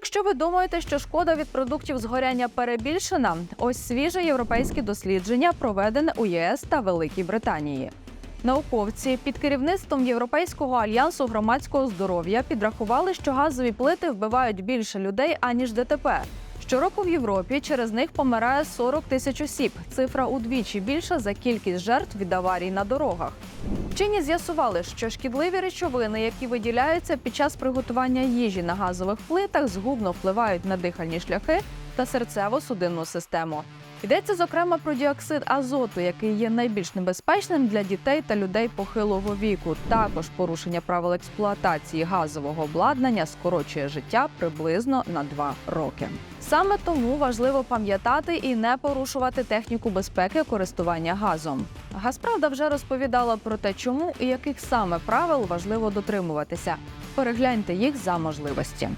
якщо ви думаєте, що шкода від продуктів згоряння перебільшена, ось свіже європейське дослідження, проведене у ЄС та Великій Британії. Науковці під керівництвом Європейського альянсу громадського здоров'я підрахували, що газові плити вбивають більше людей аніж ДТП. Щороку в Європі через них помирає 40 тисяч осіб. Цифра удвічі більша за кількість жертв від аварій на дорогах. Вчені з'ясували, що шкідливі речовини, які виділяються під час приготування їжі на газових плитах, згубно впливають на дихальні шляхи та серцево-судинну систему. Йдеться зокрема про діоксид азоту, який є найбільш небезпечним для дітей та людей похилого віку. Також порушення правил експлуатації газового обладнання скорочує життя приблизно на 2 роки. Саме тому важливо пам'ятати і не порушувати техніку безпеки користування газом. Газправда вже розповідала про те, чому і яких саме правил важливо дотримуватися. Перегляньте їх за можливості.